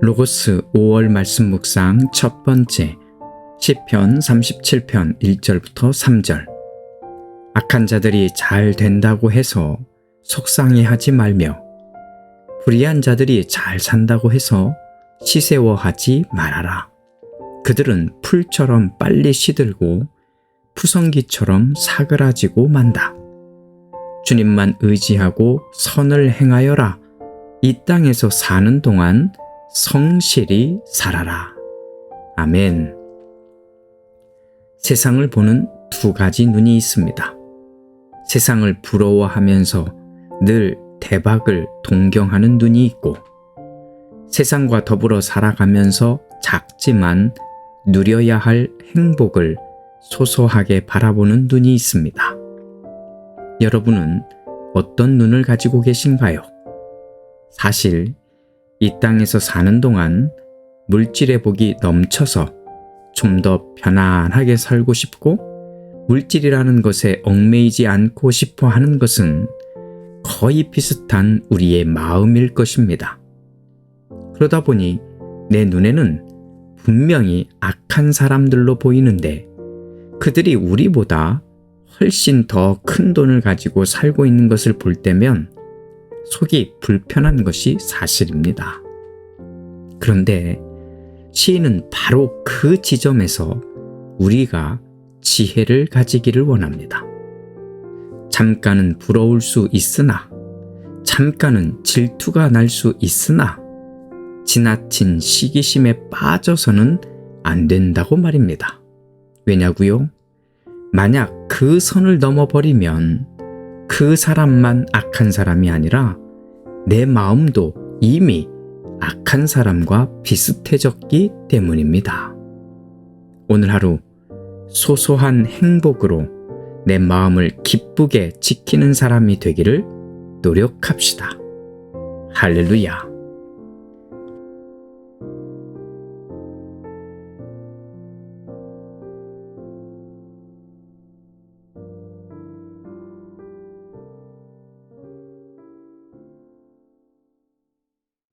로고스 5월 말씀 묵상 첫 번째 시편 37편 1절부터 3절 악한 자들이 잘 된다고 해서 속상해하지 말며 불의한 자들이 잘 산다고 해서 시세워하지 말아라. 그들은 풀처럼 빨리 시들고 푸성기처럼 사그라지고 만다. 주님만 의지하고 선을 행하여라. 이 땅에서 사는 동안 성실히 살아라. 아멘. 세상을 보는 두 가지 눈이 있습니다. 세상을 부러워하면서 늘 대박을 동경하는 눈이 있고, 세상과 더불어 살아가면서 작지만 누려야 할 행복을 소소하게 바라보는 눈이 있습니다. 여러분은 어떤 눈을 가지고 계신가요? 사실 이 땅에서 사는 동안 물질의 복이 넘쳐서 좀 더 편안하게 살고 싶고 물질이라는 것에 얽매이지 않고 싶어 하는 것은 거의 비슷한 우리의 마음일 것입니다. 그러다 보니 내 눈에는 분명히 악한 사람들로 보이는데 그들이 우리보다 훨씬 더 큰 돈을 가지고 살고 있는 것을 볼 때면 속이 불편한 것이 사실입니다. 그런데 시인은 바로 그 지점에서 우리가 지혜를 가지기를 원합니다. 잠깐은 부러울 수 있으나, 잠깐은 질투가 날 수 있으나, 지나친 시기심에 빠져서는 안 된다고 말입니다. 왜냐고요? 만약 그 선을 넘어버리면 그 사람만 악한 사람이 아니라 내 마음도 이미 악한 사람과 비슷해졌기 때문입니다. 오늘 하루 소소한 행복으로 내 마음을 기쁘게 지키는 사람이 되기를 노력합시다. 할렐루야.